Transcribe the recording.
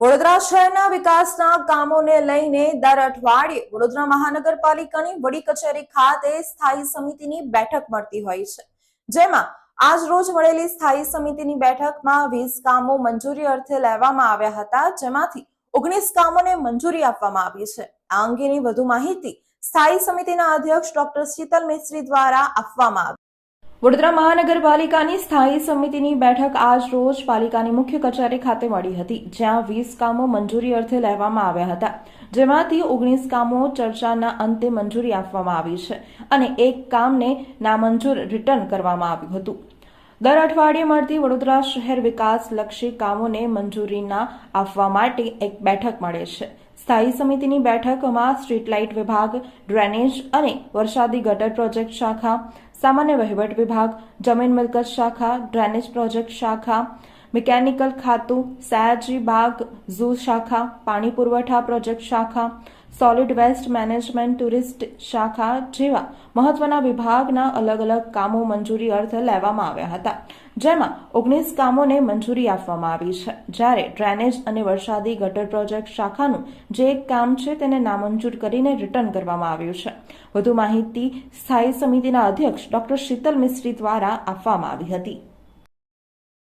વડોદરા શહેરના વિકાસના કામોને લઈને દર અઠવાડિયે વડોદરા મહાનગરપાલિકાની વડી કચેરી ખાતે સ્થાયી સમિતિની બેઠક મળતી હોય છે. જેમાં આજ રોજ મળેલી સ્થાયી સમિતિની બેઠકમાં વીસ કામો મંજૂરી અર્થે લેવામાં આવ્યા હતા, જેમાંથી ઓગણીસ કામોને મંજૂરી આપવામાં આવી છે. આ અંગેની વધુ માહિતી સ્થાયી સમિતિના અધ્યક્ષ ડોક્ટર શીતલ મિસ્ત્રી દ્વારા આપવામાં આવી વડોદરા મહાનગરપાલિકાની સ્થાયી સમિતિની બેઠક આજ રોજ પાલિકાની મુખ્ય કચેરી ખાતે મળી હતી, જ્યાં વીસ કામો મંજૂરી અર્થે લેવામાં આવ્યા હતા. જેમાંથી ઓગણીસ કામો ચર્ચાના અંતે મંજૂરી આપવામાં આવી છે અને એક કામને નામંજૂર રિટર્ન કરવામાં આવ્યું હતું. દર અઠવાડિયે મળતી વડોદરા શહેર વિકાસલક્ષી કામોને મંજૂરીના આપવા માટે એક બેઠક મળે છે. સ્થાયી સમિતિની બેઠકમાં સ્ટ્રીટ લાઇટ વિભાગ, ડ્રેનેજ અને વરસાદી ગટર પ્રોજેક્ટ શાખા સામાન્ય વહીવટ વિભાગ જમીન મિલકત શાખા ડ્રેનેજ પ્રોજેક્ટ શાખા મિકેનિકલ ખાતું સયાજી બાગ ઝૂ શાખા પાણી પુરવઠા પ્રોજેક્ટ શાખા સોલિડ વેસ્ટ મેનેજમેન્ટ ટુરિસ્ટ શાખા જેવા મહત્વના વિભાગના અલગ અલગ કામો મંજૂરી અર્થે લેવામાં આવ્યા હતા. જેમાં ઓગણીસ કામોને મંજૂરી આપવામાં આવી છે. જ્યારે ડ્રેનેજ અને વરસાદી ગટર પ્રોજેક્ટ શાખાનું જે એક કામ છે તેને નામંજૂર કરીને રિટર્ન કરવામાં આવ્યું છે. વધુ માહિતી સ્થાયી સમિતિના અધ્યક્ષ ડોક્ટર શીતલ મિસ્ત્રી દ્વારા આપવામાં આવી હતી.